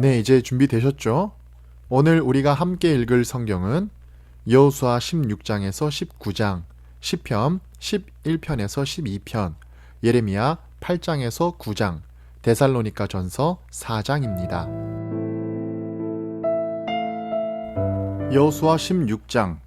네, 이제 준비되셨죠? 오늘 우리가 함께 읽을 성경은 여호수아 16장에서 19장, 시편 11편에서 12편, 예레미야 8장에서 9장, 데살로니가 전서 4장입니다. 여호수아 16장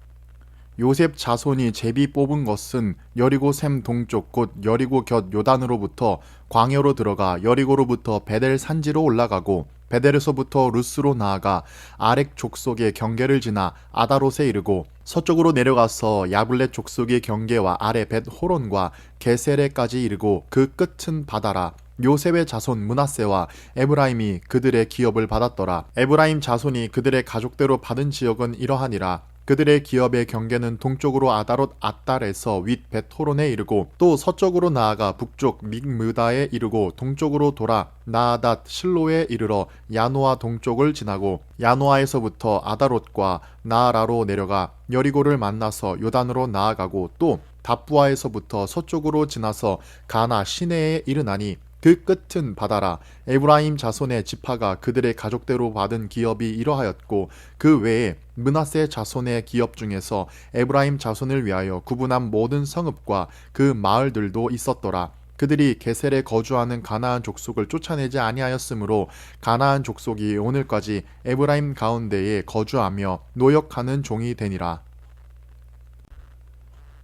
요셉 자손이 제비 뽑은 것은 여리고 샘 동쪽 곧 여리고 곁 요단으로부터 광야로 들어가 여리고로부터 베델 산지로 올라가고 베델에서부터 루스로 나아가 아렉 족속의 경계를 지나 아다롯에 이르고 서쪽으로 내려가서 야블렛 족속의 경계와 아래 벳 호론과 게세레까지 이르고 그 끝은 바다라 요셉의 자손 문하세와 에브라임이 그들의 기업을 받았더라. 에브라임 자손이 그들의 가족대로 받은 지역은 이러하니라. 그들의 기업의 경계는 동쪽으로 아다롯 아달에서 윗 베토론에 이르고 또 서쪽으로 나아가 북쪽 믹무다에 이르고 동쪽으로 돌아 나아닷 실로에 이르러 야노아 동쪽을 지나고 야노아에서부터 아다롯과 나아라로 내려가 여리고를 만나서 요단으로 나아가고 또 답부아에서부터 서쪽으로 지나서 가나 시내에 이르나니 그 끝은 바다라 에브라임 자손의 지파가 그들의 가족대로 받은 기업이 이러하였고 그 외에 문하세 자손의 기업 중에서 에브라임 자손을 위하여 구분한 모든 성읍과 그 마을들도 있었더라. 그들이 게셀에 거주하는 가나안 족속을 쫓아내지 아니하였으므로 가나안 족속이 오늘까지 에브라임 가운데에 거주하며 노역하는 종이 되니라.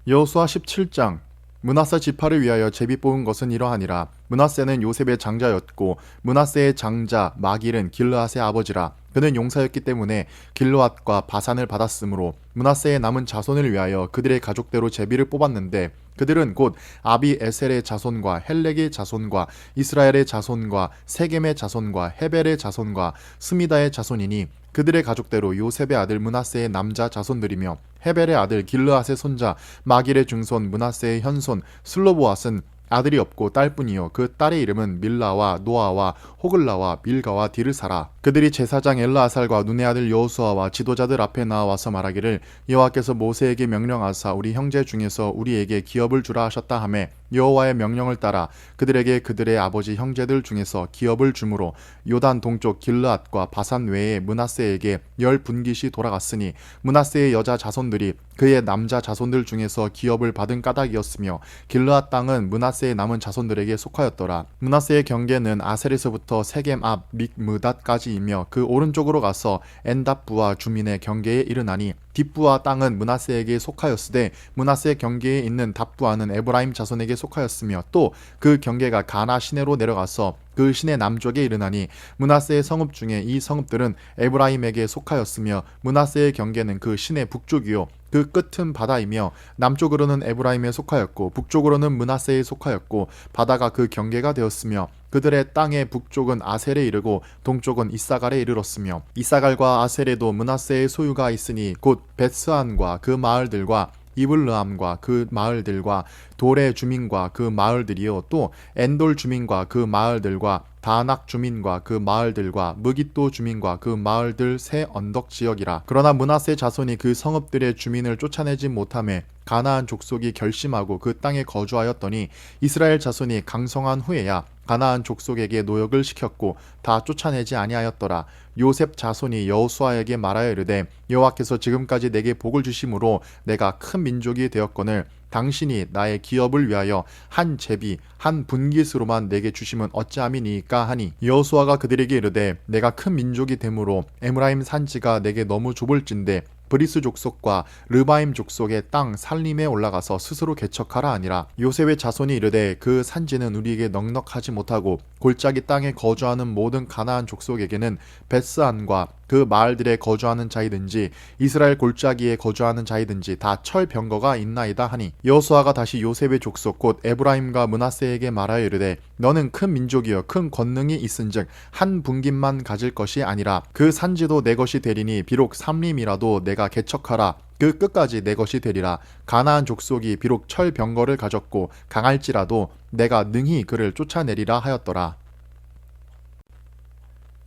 여호수아 17장 문하세 지파를 위하여 제비 뽑은 것은 이러하니라. 문하세는 요셉의 장자였고 문하세의 장자 마길은 길르앗의 아버지라. 그는 용사였기 때문에 길르앗과 바산을 받았으므로 문하세의 남은 자손을 위하여 그들의 가족대로 제비를 뽑았는데 그들은 곧 아비 에셀의 자손과 헬렉의 자손과 이스라엘의 자손과 세겜의 자손과 헤벨의 자손과 스미다의 자손이니 그들의 가족대로 요셉의 아들 문하세의 남자 자손들이며 헤벨의 아들 길르앗의 손자 마길의 중손 문하세의 현손 슬로보앗은 아들이 없고 딸뿐이요. 그 딸의 이름은 밀라와 노아와 호글라와 밀가와 디르사라. 그들이 제사장 엘라아살과 눈의 아들 여호수아와 지도자들 앞에 나와서 말하기를 여호와께서 모세에게 명령하사 우리 형제 중에서 우리에게 기업을 주라 하셨다 하매 여호와의 명령을 따라 그들에게 그들의 아버지 형제들 중에서 기업을 주므로 요단 동쪽 길르앗과 바산 외에 문하세에게 열 분깃이 돌아갔으니 문하세의 여자 자손들이 그의 남자 자손들 중에서 기업을 받은 까닭이었으며 길르앗 땅은 문하세의 남은 자손들에게 속하였더라. 문하세의 경계는 아셀에서부터 세겜 앞 믹무닷까지이며 그 오른쪽으로 가서 엔답부와 주민의 경계에 이르나니 뒷부와 땅은 문하세에게 속하였으되 문하세 경계에 있는 답부와는 에브라임 자손에게 속하였으며 또 그 경계가 가나 시내로 내려가서 그 시내 남쪽에 이르나니 문하세의 성읍 중에 이 성읍들은 에브라임에게 속하였으며 문하세의 경계는 그 시내 북쪽이요. 그 끝은 바다이며 남쪽으로는 에브라임에 속하였고 북쪽으로는 문하세에 속하였고 바다가 그 경계가 되었으며 그들의 땅의 북쪽은 아셀에 이르고 동쪽은 이사갈에 이르렀으며 이사갈과 아셀에도 문하세의 소유가 있으니 곧 베스안과 그 마을들과 이블르함과 그 마을들과 돌의 주민과 그 마을들이요. 또 엔돌 주민과 그 마을들과 다낙 주민과 그 마을들과 무기또 주민과 그 마을들 새 언덕 지역이라. 그러나 문하세 자손이 그 성읍들의 주민을 쫓아내지 못함에 가나안 족속이 결심하고 그 땅에 거주하였더니 이스라엘 자손이 강성한 후에야 가나안 족속에게 노역을 시켰고 다 쫓아내지 아니하였더라. 요셉 자손이 여호수아에게 말하여 이르되 여호와께서 지금까지 내게 복을 주심으로 내가 큰 민족이 되었거늘 당신이 나의 기업을 위하여 한 제비 한 분깃으로만 내게 주심은 어찌함이니까 하니 여호수아가 그들에게 이르되 내가 큰 민족이 되므로 에므라임 산지가 내게 너무 좁을진데 브리스 족속과 르바임 족속의 땅 살림에 올라가서 스스로 개척하라 아니라. 요셉의 자손이 이르되 그 산지는 우리에게 넉넉하지 못하고 골짜기 땅에 거주하는 모든 가나안 족속에게는 베스안과 그 마을들에 거주하는 자이든지 이스라엘 골짜기에 거주하는 자이든지 다 철병거가 있나이다 하니 여호수아가 다시 요셉의 족속 곧 에브라임과 문하세에게 말하여 이르되 너는 큰 민족이여 큰 권능이 있은즉 한 분깃만 가질 것이 아니라 그 산지도 내 것이 되리니 비록 삼림이라도 내가 개척하라. 그 끝까지 내 것이 되리라. 가나안 족속이 비록 철병거를 가졌고 강할지라도 내가 능히 그를 쫓아내리라 하였더라.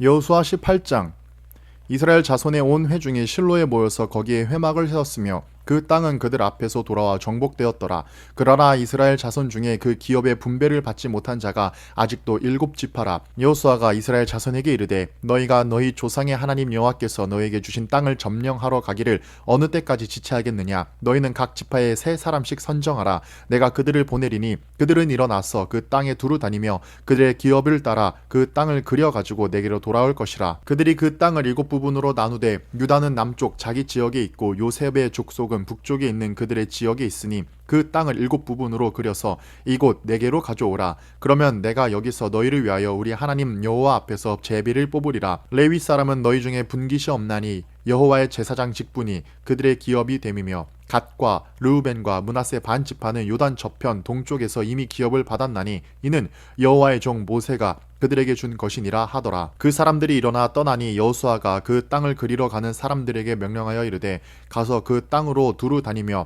여호수아 18장. 이스라엘 자손의 온 회중이 실로에 모여서 거기에 회막을 세웠으며 그 땅은 그들 앞에서 돌아와 정복되었더라. 그러나 이스라엘 자손 중에 그 기업의 분배를 받지 못한 자가 아직도 일곱 지파라. 여호수아가 이스라엘 자손에게 이르되 너희가 너희 조상의 하나님 여호와께서 너에게 주신 땅을 점령하러 가기를 어느 때까지 지체하겠느냐? 너희는 각 지파에 세 사람씩 선정하라. 내가 그들을 보내리니 그들은 일어나서 그 땅에 두루 다니며 그들의 기업을 따라 그 땅을 그려 가지고 내게로 돌아올 것이라. 그들이 그 땅을 일곱 부분으로 나누되 유다는 남쪽 자기 지역에 있고 요셉의 족속은 북쪽에 있는 그들의 지역에 있으니 그 땅을 일곱 부분으로 그려서 이곳 내게로 가져오라. 그러면 내가 여기서 너희를 위하여 우리 하나님 여호와 앞에서 제비를 뽑으리라. 레위 사람은 너희 중에 분깃이 없나니 여호와의 제사장 직분이 그들의 기업이 됨이며 갓과 르우벤과 문하세 반 지파는 요단 저편 동쪽에서 이미 기업을 받았나니 이는 여호와의 종 모세가 그들에게 준 것이니라 하더라. 그 사람들이 일어나 떠나니 여호수아가 그 땅을 그리러 가는 사람들에게 명령하여 이르되 가서 그 땅으로 두루 다니며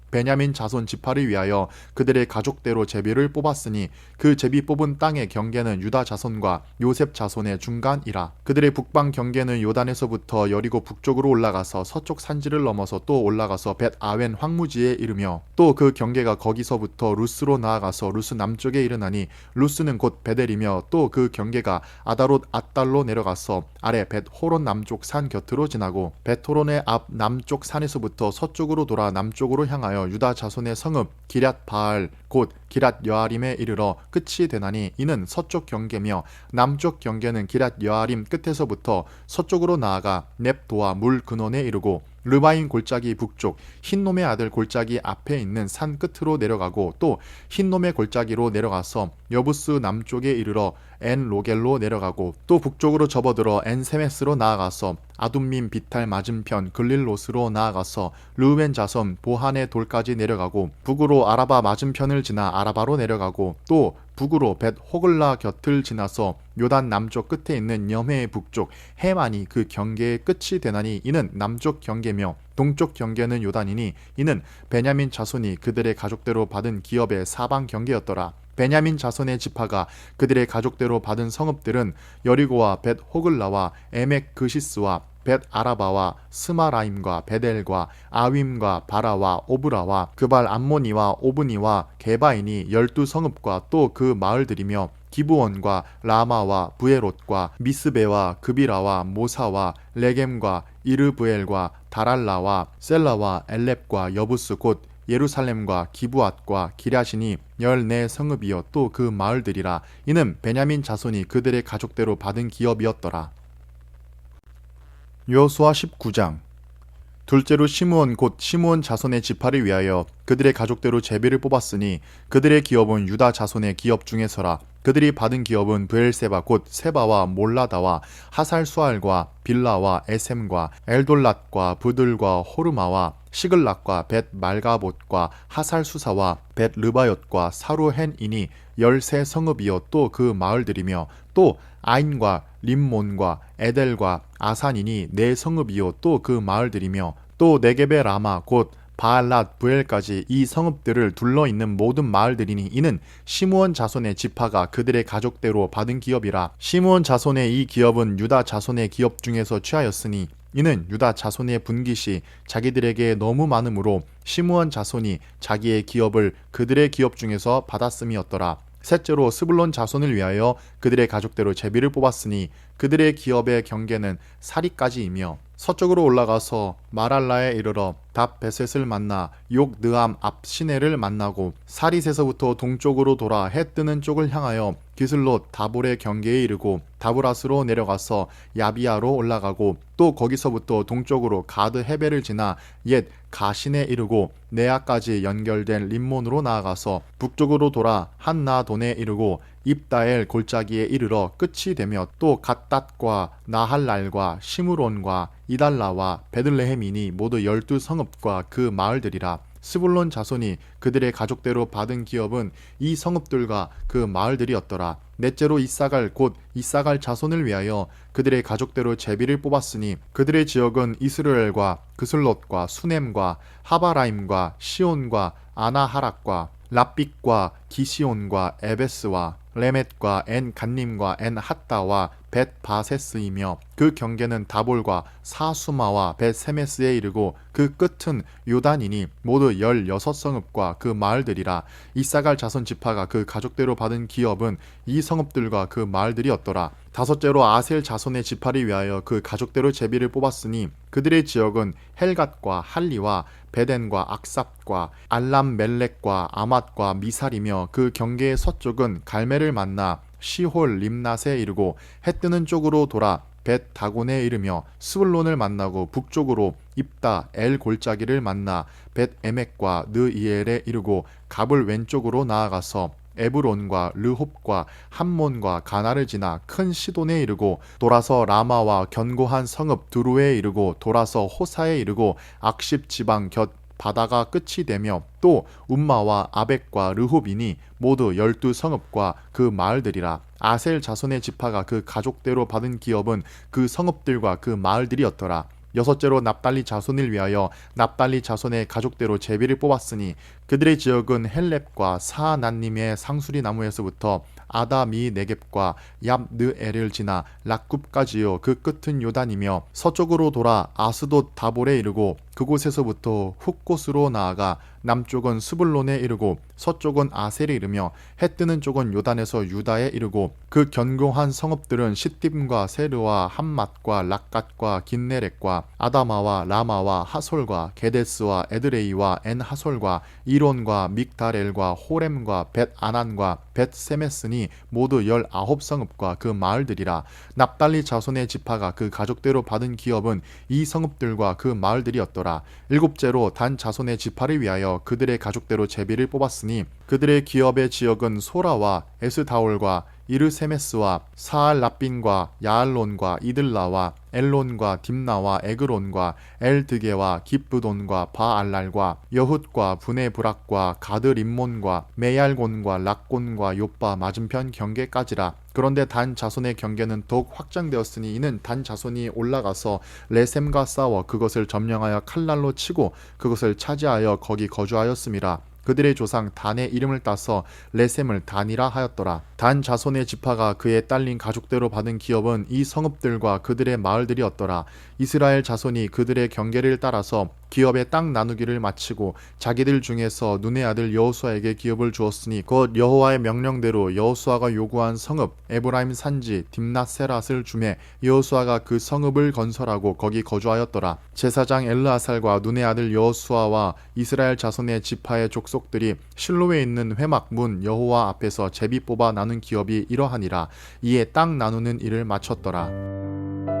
베냐민 자손 지파를 위하여 그들의 가족대로 제비를 뽑았으니 그 제비 뽑은 땅의 경계는 유다 자손과 요셉 자손의 중간이라. 그들의 북방 경계는 요단에서부터 여리고 북쪽으로 올라가서 서쪽 산지를 넘어서 또 올라가서 벳 아웬 황무지에 이르며 또 그 경계가 거기서부터 루스로 나아가서 루스 남쪽에 이르나니 루스는 곧 베델이며 또 그 경계가 아다롯 앗달로 내려가서 아래 벳 호론 남쪽 산 곁으로 지나고 벳 호론의 앞 남쪽 산에서부터 서쪽으로 돌아 남쪽으로 향하여 유다 자손의 성읍 기랏 바알 곧 기랏 여아림에 이르러 끝이 되나니 이는 서쪽 경계며 남쪽 경계는 기랏 여아림 끝에서부터 서쪽으로 나아가 넵도와 물 근원에 이르고 르바인 골짜기 북쪽 흰놈의 아들 골짜기 앞에 있는 산 끝으로 내려가고 또 흰놈의 골짜기로 내려가서 여부스 남쪽에 이르러 엔 로겔로 내려가고 또 북쪽으로 접어들어 엔 세메스로 나아가서 아둠민 비탈 맞은편 글릴롯으로 나아가서 르우벤 자손 보한의 돌까지 내려가고 북으로 아라바 맞은편을 지나 아라바로 내려가고 또 북으로 벳 호글라 곁을 지나서 요단 남쪽 끝에 있는 염해의 북쪽 해만이 그 경계의 끝이 되나니 이는 남쪽 경계며 동쪽 경계는 요단이니 이는 베냐민 자손이 그들의 가족대로 받은 기업의 사방 경계였더라. 베냐민 자손의 지파가 그들의 가족대로 받은 성읍들은 여리고와 벳 호글라와 에멕 그시스와 벳 아라바와 스마라임과 베델과 아윈과 바라와 오브라와 그발 암모니와 오브니와 게바인이 열두 성읍과 또 그 마을들이며 기브원과 라마와 부에롯과 미스베와 그비라와 모사와 레겜과 이르브엘과 다랄라와 셀라와 엘렙과 여부스 곧 예루살렘과 기부앗과 기랴신이 열네 성읍이여 또그 마을들이라 이는 베냐민 자손이 그들의 가족대로 받은 기업이었더라. 여호수아 19장. 둘째로 시므온 곧 시므온 자손의 지파를 위하여 그들의 가족대로 제비를 뽑았으니 그들의 기업은 유다 자손의 기업 중에서라. 그들이 받은 기업은 브엘세바 곧 세바와 몰라다와 하살수알과 빌라와 에셈과 엘돌랏과 부들과 호르마와 시글락과 벳 말가봇과 하살수사와 벳 르바옅과 사루헨이니 열세 성읍이요 또 그 마을들이며 또 아인과 림몬과 에델과 아산이니 네 성읍이요 또 그 마을들이며 또 네게베 라마 곧 바알랏 부엘까지 이 성읍들을 둘러 있는 모든 마을들이니 이는 시므온 자손의 지파가 그들의 가족대로 받은 기업이라. 시므온 자손의 이 기업은 유다 자손의 기업 중에서 취하였으니 이는 유다 자손의 분깃이 자기들에게 너무 많으므로 시므온 자손이 자기의 기업을 그들의 기업 중에서 받았음이었더라 셋째로 스불론 자손을 위하여 그들의 가족대로 제비를 뽑았으니 그들의 기업의 경계는 사리까지이며 서쪽으로 올라가서 마랄라에 이르러 답베셋을 만나 욕 느암 앞 시내를 만나고 사리세서부터 동쪽으로 돌아 해 뜨는 쪽을 향하여 기슬롯 다볼의 경계에 이르고 다브라스로 내려가서 야비아로 올라가고 또 거기서부터 동쪽으로 가드 헤베를 지나 옛 가신에 이르고 네아까지 연결된 림몬으로 나아가서 북쪽으로 돌아 한나돈에 이르고 입다엘 골짜기에 이르러 끝이 되며 또 갓닷과 나할랄과 시므론과 이달라와 베들레헴이니 모두 열두 성읍 과 그 마을들이라 스불론 자손이 그들의 가족대로 받은 기업은 이 성읍들과 그 마을들이었더라. 넷째로 이사갈 곧 이사갈 자손을 위하여 그들의 가족대로 제비를 뽑았으니 그들의 지역은 이스라엘과 그슬롯과 수넴과 하바라임과 시온과 아나하락과 랍빅과 기시온과 에베스와 레멧과 엔 간님과 엔 핫다와 벳 바세스이며 그 경계는 다볼과 사수마와 벳 세메스에 이르고 그 끝은 요단이니 모두 열여섯 성읍과 그 마을들이라. 이사갈 자손 지파가 그 가족대로 받은 기업은 이 성읍들과 그 마을들이었더라. 다섯째로 아셀 자손의 지파를 위하여 그 가족대로 제비를 뽑았으니 그들의 지역은 헬갓과 할리와 베덴과 악삽과 알람 멜렉과 아맛과 미살이며 그 경계의 서쪽은 갈멜을 만나 시홀 림낫에 이르고 해 뜨는 쪽으로 돌아 벳 다곤에 이르며 스불론을 만나고 북쪽으로 입다 엘 골짜기를 만나 벳 에멕과 느 이엘에 이르고 갑을 왼쪽으로 나아가서 에브론과 르홉과 함몬과 가나를 지나 큰 시돈에 이르고 돌아서 라마와 견고한 성읍 두루에 이르고 돌아서 호사에 이르고 악십 지방 곁 바다가 끝이 되며 또 움마와 아벡과 르홉이니 모두 열두 성읍과 그 마을들이라 아셀 자손의 지파가 그 가족대로 받은 기업은 그 성읍들과 그 마을들이었더라. 여섯째로 납달리 자손을 위하여 납달리 자손의 가족대로 제비를 뽑았으니 그들의 지역은 헬렙과 사난님의 상수리 나무에서부터 아다미 네겝과 얍느에를 지나 락굽까지요. 그 끝은 요단이며 서쪽으로 돌아 아스돗 다볼에 이르고 그곳에서부터 훅곳으로 나아가 남쪽은 스불론에 이르고 서쪽은 아셀에 이르며 해 뜨는 쪽은 요단에서 유다에 이르고 그 견고한 성읍들은 시딤과 세르와 함맛과 락갓과 긴네렉과 아다마와 라마와 하솔과 게데스와 에드레이와 엔하솔과 이론과 믹다렐과 호렘과 벳 아난과 벳 세메스니 모두 열아홉 성읍과 그 마을들이라 납달리 자손의 지파가 그 가족대로 받은 기업은 이 성읍들과 그 마을들이었더라 일곱째로 단 자손의 지파를 위하여 그들의 가족대로 제비를 뽑았으니 그들의 기업의 지역은 소라와 에스다올과 이르세메스와 사알 라빈과 야알론과 이들라와 엘론과 딥나와 에그론과 엘드게와 기브돈과 바알랄과 여훗과 분에브락과 가드림몬과 메얄곤과 락곤과 요빠 맞은편 경계까지라. 그런데 단 자손의 경계는 더욱 확장되었으니 이는 단 자손이 올라가서 레셈과 싸워 그것을 점령하여 칼날로 치고 그것을 차지하여 거기 거주하였음이라 그들의 조상 단의 이름을 따서 레셈을 단이라 하였더라. 단 자손의 지파가 그의 딸린 가족대로 받은 기업은 이 성읍들과 그들의 마을들이었더라. 이스라엘 자손이 그들의 경계를 따라서 기업의 땅 나누기를 마치고 자기들 중에서 눈의 아들 여호수아에게 기업을 주었으니 곧 여호와의 명령대로 여호수아가 요구한 성읍 에브라임 산지 딥나세랏을 주매 여호수아가 그 성읍을 건설하고 거기 거주하였더라. 제사장 엘르아살과 눈의 아들 여호수아와 이스라엘 자손의 지파의 족속들이 실로에 있는 회막 문 여호와 앞에서 제비 뽑아 나눈 기업이 이러하니라. 이에 땅 나누는 일을 마쳤더라.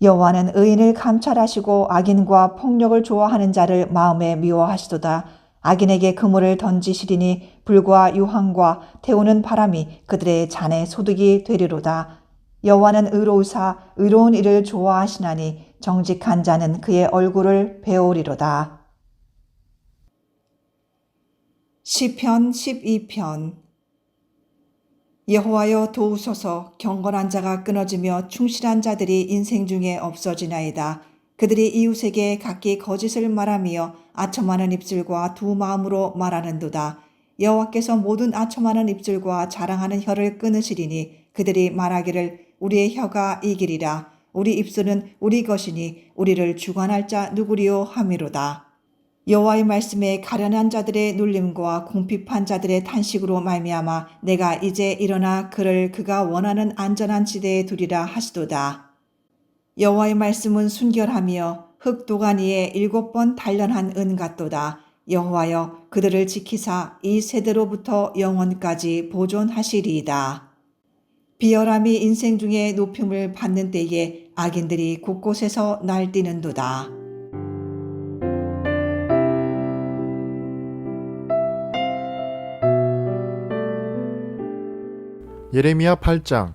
여호와는 의인을 감찰하시고 악인과 폭력을 좋아하는 자를 마음에 미워하시도다. 악인에게 그물을 던지시리니 불과 유황과 태우는 바람이 그들의 잔의 소득이 되리로다. 여호와는 의로우사 의로운 일을 좋아하시나니 정직한 자는 그의 얼굴을 배우리로다. 시편 12편 여호와여 도우소서 경건한 자가 끊어지며 충실한 자들이 인생 중에 없어지나이다. 그들이 이웃에게 각기 거짓을 말하며 아첨하는 입술과 두 마음으로 말하는도다. 여호와께서 모든 아첨하는 입술과 자랑하는 혀를 끊으시리니 그들이 말하기를 우리의 혀가 이기리라. 우리 입술은 우리 것이니 우리를 주관할 자 누구리요 하미로다. 여호와의 말씀에 가련한 자들의 눌림과 궁핍한 자들의 탄식으로 말미암아 내가 이제 일어나 그를 그가 원하는 안전한 지대에 두리라 하시도다. 여호와의 말씀은 순결하며 흙 도가니에 일곱 번 단련한 은 같도다. 여호와여 그들을 지키사 이 세대로부터 영원까지 보존하시리이다. 비열함이 인생 중에 높임을 받는 때에 악인들이 곳곳에서 날뛰는도다. 예레미야 8장.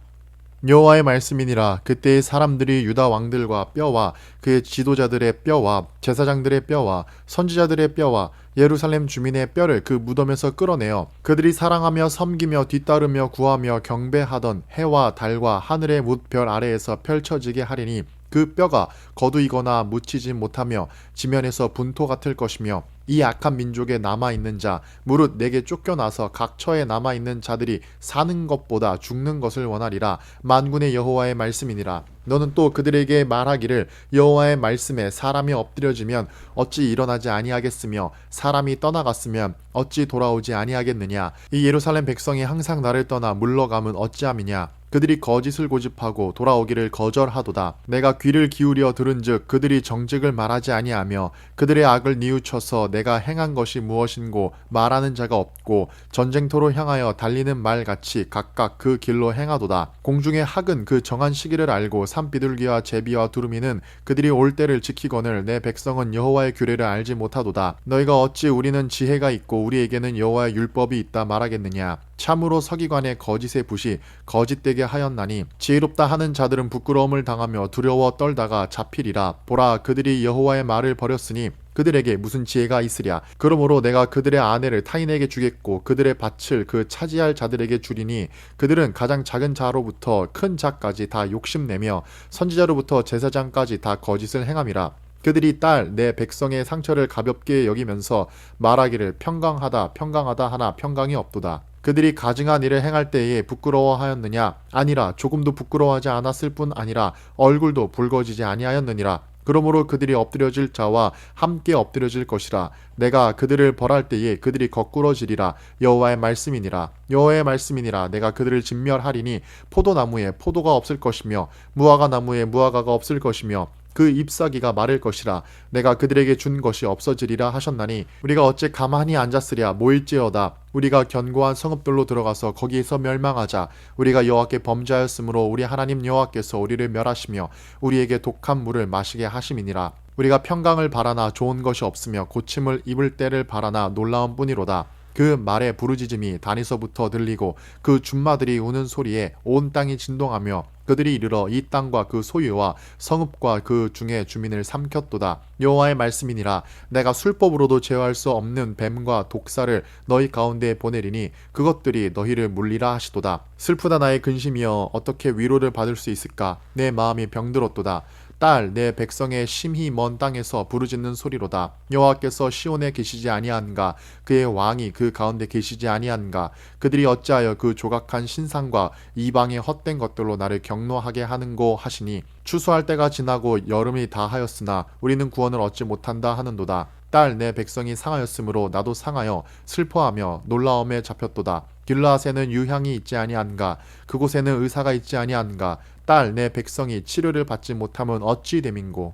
여호와의 말씀이니라. 그때의 사람들이 유다 왕들과 뼈와 그의 지도자들의 뼈와 제사장들의 뼈와 선지자들의 뼈와 예루살렘 주민의 뼈를 그 무덤에서 끌어내어 그들이 사랑하며 섬기며 뒤따르며 구하며 경배하던 해와 달과 하늘의 뭇별 아래에서 펼쳐지게 하리니 그 뼈가 거두이거나 묻히지 못하며 지면에서 분토 같을 것이며 이 악한 민족에 남아있는 자 무릇 내게 쫓겨나서 각 처에 남아있는 자들이 사는 것보다 죽는 것을 원하리라. 만군의 여호와의 말씀이니라. 너는 또 그들에게 말하기를 여호와의 말씀에 사람이 엎드려지면 어찌 일어나지 아니하겠으며 사람이 떠나갔으면 어찌 돌아오지 아니하겠느냐? 이 예루살렘 백성이 항상 나를 떠나 물러감은 어찌함이냐 그들이 거짓을 고집하고 돌아오기를 거절하도다. 내가 귀를 기울여 들은즉 그들이 정직을 말하지 아니하며 그들의 악을 뉘우쳐서 내가 행한 것이 무엇인고 말하는 자가 없고 전쟁터로 향하여 달리는 말 같이 각각 그 길로 행하도다. 공중의 학은 그 정한 시기를 알고 산비둘기와 제비와 두루미는 그들이 올 때를 지키거늘 내 백성은 여호와의 규례를 알지 못하도다. 너희가 어찌 우리는 지혜가 있고 우리에게는 여호와의 율법이 있다 말하겠느냐? 참으로 서기관의 거짓의 붓이 거짓되게 하였나니 지혜롭다 하는 자들은 부끄러움을 당하며 두려워 떨다가 잡히리라. 보라 그들이 여호와의 말을 버렸으니 그들에게 무슨 지혜가 있으랴. 그러므로 내가 그들의 아내를 타인에게 주겠고 그들의 밭을 그 차지할 자들에게 주리니 그들은 가장 작은 자로부터 큰 자까지 다 욕심내며 선지자로부터 제사장까지 다 거짓을 행함이라. 그들이 딸 내 백성의 상처를 가볍게 여기면서 말하기를 평강하다 평강하다 하나 평강이 없도다 그들이 가증한 일을 행할 때에 부끄러워하였느냐? 아니라 조금도 부끄러워하지 않았을 뿐 아니라 얼굴도 붉어지지 아니하였느니라. 그러므로 그들이 엎드려질 자와 함께 엎드려질 것이라. 내가 그들을 벌할 때에 그들이 거꾸러지리라. 여호와의 말씀이니라. 여호와의 말씀이니라. 내가 그들을 진멸하리니 포도나무에 포도가 없을 것이며 무화과 나무에 무화과가 없을 것이며 그 잎사귀가 마를 것이라 내가 그들에게 준 것이 없어지리라 하셨나니 우리가 어찌 가만히 앉았으랴 모일지어다. 우리가 견고한 성읍들로 들어가서 거기에서 멸망하자. 우리가 여호와께 범죄하였으므로 우리 하나님 여호와께서 우리를 멸하시며 우리에게 독한 물을 마시게 하심이니라. 우리가 평강을 바라나 좋은 것이 없으며 고침을 입을 때를 바라나 놀라운 뿐이로다. 그 말의 부르짖음이 단에서부터 들리고 그 준마들이 우는 소리에 온 땅이 진동하며 그들이 이르러 이 땅과 그 소유와 성읍과 그 중에 주민을 삼켰도다. 여호와의 말씀이니라 내가 술법으로도 제어할 수 없는 뱀과 독사를 너희 가운데에 보내리니 그것들이 너희를 물리라 하시도다. 슬프다 나의 근심이여 어떻게 위로를 받을 수 있을까? 내 마음이 병들었도다. 딸 내 백성의 심히 먼 땅에서 부르짖는 소리로다. 여호와께서 시온에 계시지 아니한가? 그의 왕이 그 가운데 계시지 아니한가? 그들이 어찌하여 그 조각한 신상과 이방의 헛된 것들로 나를 경노하게 하는고 하시니? 추수할 때가 지나고 여름이 다하였으나 우리는 구원을 얻지 못한다 하는도다. 딸 내 백성이 상하였으므로 나도 상하여 슬퍼하며 놀라움에 잡혔도다 길라앗에는 유향이 있지 아니한가? 그곳에는 의사가 있지 아니한가? 딸 내 백성이 치료를 받지 못하면 어찌 됨인고?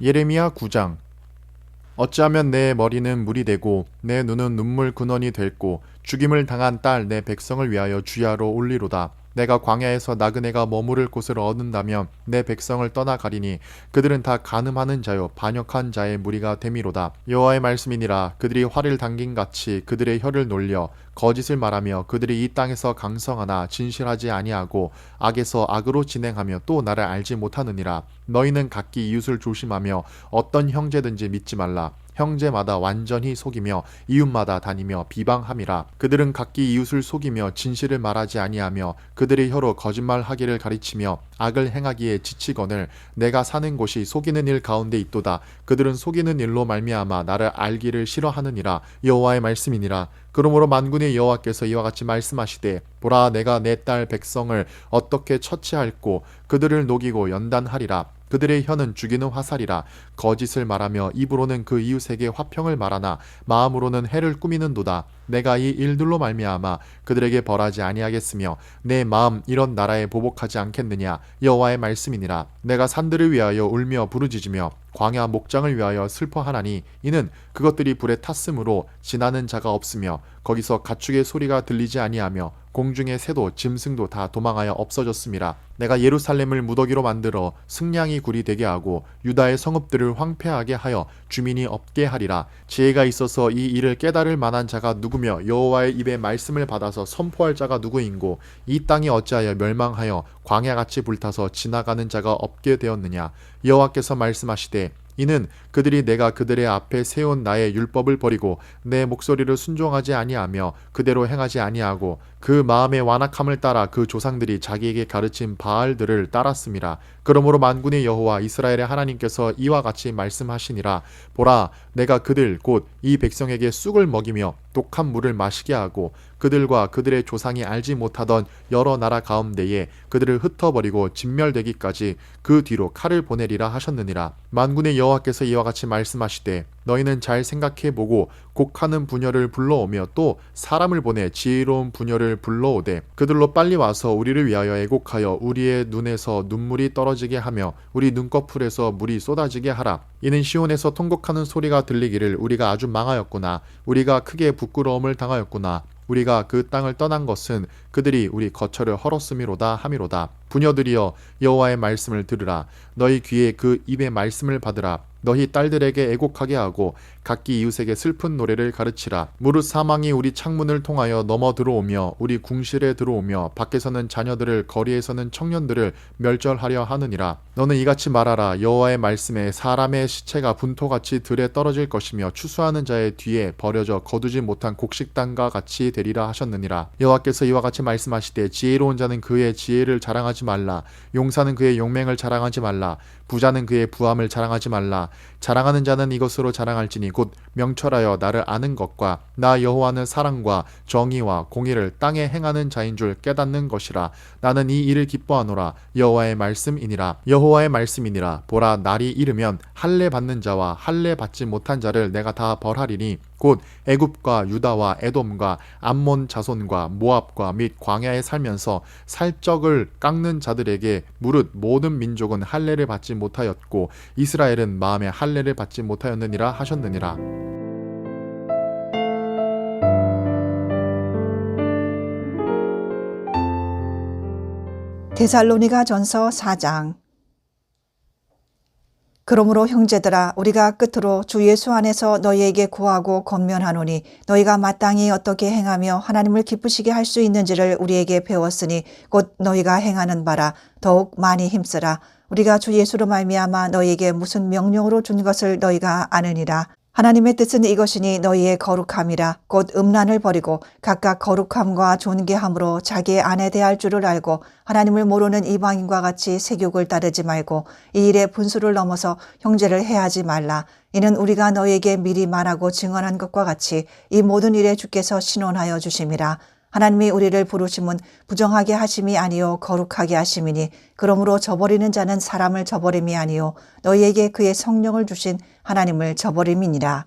예레미야 9장. 어찌하면 내 머리는 물이 되고 내 눈은 눈물 근원이 될고 죽임을 당한 딸 내 백성을 위하여 주야로 올리로다 내가 광야에서 나그네가 머무를 곳을 얻는다면 내 백성을 떠나가리니 그들은 다 간음하는 자요 반역한 자의 무리가 되미로다. 여호와의 말씀이니라. 그들이 활을 당긴 같이 그들의 혀를 놀려 거짓을 말하며 그들이 이 땅에서 강성하나 진실하지 아니하고 악에서 악으로 진행하며 또 나를 알지 못하느니라. 너희는 각기 이웃을 조심하며 어떤 형제든지 믿지 말라 형제마다 완전히 속이며 이웃마다 다니며 비방함이라. 그들은 각기 이웃을 속이며 진실을 말하지 아니하며 그들의 혀로 거짓말하기를 가르치며 악을 행하기에 지치거늘 내가 사는 곳이 속이는 일 가운데 있도다. 그들은 속이는 일로 말미암아 나를 알기를 싫어하느니라. 여호와의 말씀이니라. 그러므로 만군의 여호와께서 이와 같이 말씀하시되 보라 내가 내 딸 백성을 어떻게 처치할꼬? 그들을 녹이고 연단하리라 그들의 혀는 죽이는 화살이라 거짓을 말하며 입으로는 그 이웃에게 화평을 말하나 마음으로는 해를 꾸미는도다. 내가 이 일들로 말미암아 그들에게 벌하지 아니하겠으며 내 마음 이런 나라에 보복하지 않겠느냐 여호와의 말씀이니라. 내가 산들을 위하여 울며 부르짖으며 광야 목장을 위하여 슬퍼하나니 이는 그것들이 불에 탔으므로 지나는 자가 없으며 거기서 가축의 소리가 들리지 아니하며 공중의 새도 짐승도 다 도망하여 없어졌음이라 내가 예루살렘을 무더기로 만들어 승냥이 굴이 되게 하고 유다의 성읍들을 황폐하게 하여 주민이 없게 하리라. 지혜가 있어서 이 일을 깨달을 만한 자가 누구며 여호와의 입의 말씀을 받아서 선포할 자가 누구인고 이 땅이 어찌하여 멸망하여 광야같이 불타서 지나가는 자가 없게 되었느냐? 여호와께서 말씀하시되 이는 그들이 내가 그들의 앞에 세운 나의 율법을 버리고 내 목소리를 순종하지 아니하며 그대로 행하지 아니하고 그 마음의 완악함을 따라 그 조상들이 자기에게 가르친 바알들을 따랐음이라 그러므로 만군의 여호와 이스라엘의 하나님께서 이와 같이 말씀하시니라. 보라 내가 그들 곧 이 백성에게 쑥을 먹이며 독한 물을 마시게 하고 그들과 그들의 조상이 알지 못하던 여러 나라 가운데에 그들을 흩어버리고 진멸되기까지 그 뒤로 칼을 보내리라 하셨느니라. 만군의 여호와께서 이와 같이 말씀하시되 너희는 잘 생각해 보고 곡하는 부녀를 불러오며 또 사람을 보내 지혜로운 부녀를 불러오되 그들로 빨리 와서 우리를 위하여 애곡하여 우리의 눈에서 눈물이 떨어지게 하며 우리 눈꺼풀에서 물이 쏟아지게 하라. 이는 시온에서 통곡하는 소리가 들리기를 우리가 아주 망하였구나. 우리가 크게 부끄러움을 당하였구나. 우리가 그 땅을 떠난 것은 그들이 우리 거처를 헐었음이로다 함이로다 부녀들이여 여호와의 말씀을 들으라. 너희 귀에 그 입의 말씀을 받으라. 너희 딸들에게 애곡하게 하고 각기 이웃에게 슬픈 노래를 가르치라. 무릇 사망이 우리 창문을 통하여 넘어 들어오며 우리 궁실에 들어오며 밖에서는 자녀들을 거리에서는 청년들을 멸절하려 하느니라. 너는 이같이 말하라. 여호와의 말씀에 사람의 시체가 분토같이 들에 떨어질 것이며 추수하는 자의 뒤에 버려져 거두지 못한 곡식단과 같이 되리라 하셨느니라. 여호와께서 이와 같이 말씀하시되 지혜로운 자는 그의 지혜를 자랑하지 말라. 용사는 그의 용맹을 자랑하지 말라 부자는 그의 부함을 자랑하지 말라. 자랑하는 자는 이것으로 자랑할지니 곧 명철하여 나를 아는 것과 나 여호와는 사랑과 정의와 공의를 땅에 행하는 자인 줄 깨닫는 것이라. 나는 이 일을 기뻐하노라. 여호와의 말씀이니라. 여호와의 말씀이니라. 보라 날이 이르면 할례 받는 자와 할례 받지 못한 자를 내가 다 벌하리니 곧 애굽과 유다와 에돔과 암몬 자손과 모압과 및 광야에 살면서 살적을 깎는 자들에게 무릇 모든 민족은 할례를 받지 못하였고 이스라엘은 마음에 할례를 받지 못하였느니라 하셨느니라. 데살로니가 전서 4장. 그러므로 형제들아 우리가 끝으로 주 예수 안에서 너희에게 구하고 권면하노니 너희가 마땅히 어떻게 행하며 하나님을 기쁘시게 할 수 있는지를 우리에게 배웠으니 곧 너희가 행하는 바라 더욱 많이 힘쓰라 우리가 주 예수로 말미암아 너희에게 무슨 명령으로 준 것을 너희가 아느니라. 하나님의 뜻은 이것이니 너희의 거룩함이라. 곧 음란을 버리고 각각 거룩함과 존귀함으로 자기의 아내 대할 줄을 알고 하나님을 모르는 이방인과 같이 세욕을 따르지 말고 이 일의 분수를 넘어서 형제를 해하지 말라. 이는 우리가 너희에게 미리 말하고 증언한 것과 같이 이 모든 일에 주께서 신원하여 주심이라 하나님이 우리를 부르심은 부정하게 하심이 아니요 거룩하게 하심이니 그러므로 저버리는 자는 사람을 저버림이 아니요 너희에게 그의 성령을 주신 하나님을 저버림이니라.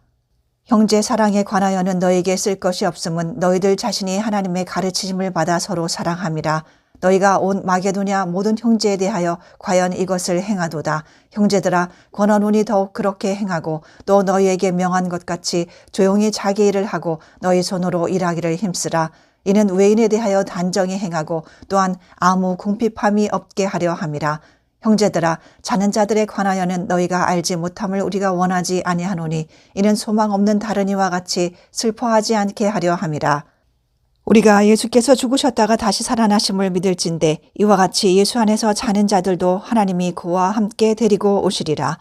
형제 사랑에 관하여는 너에게 쓸 것이 없음은 너희들 자신이 하나님의 가르치심을 받아 서로 사랑함이라. 너희가 온 마게도냐 모든 형제에 대하여 과연 이것을 행하도다. 형제들아 권하노니 더욱 그렇게 행하고 또 너희에게 명한 것 같이 조용히 자기 일을 하고 너희 손으로 일하기를 힘쓰라. 이는 외인에 대하여 단정히 행하고 또한 아무 궁핍함이 없게 하려 함이라. 형제들아 자는 자들에 관하여는 너희가 알지 못함을 우리가 원하지 아니하노니 이는 소망 없는 다른 이와 같이 슬퍼하지 않게 하려 함이라. 우리가 예수께서 죽으셨다가 다시 살아나심을 믿을진데 이와 같이 예수 안에서 자는 자들도 하나님이 그와 함께 데리고 오시리라.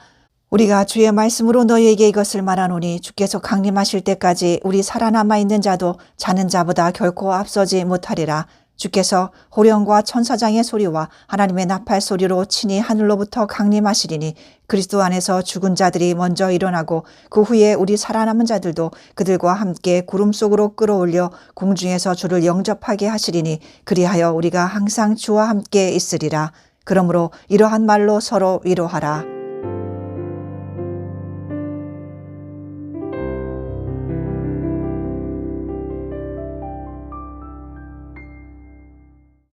우리가 주의 말씀으로 너희에게 이것을 말하노니 주께서 강림하실 때까지 우리 살아남아 있는 자도 자는 자보다 결코 앞서지 못하리라. 주께서 호령과 천사장의 소리와 하나님의 나팔 소리로 친히 하늘로부터 강림하시리니 그리스도 안에서 죽은 자들이 먼저 일어나고 그 후에 우리 살아남은 자들도 그들과 함께 구름 속으로 끌어올려 공중에서 주를 영접하게 하시리니 그리하여 우리가 항상 주와 함께 있으리라. 그러므로 이러한 말로 서로 위로하라.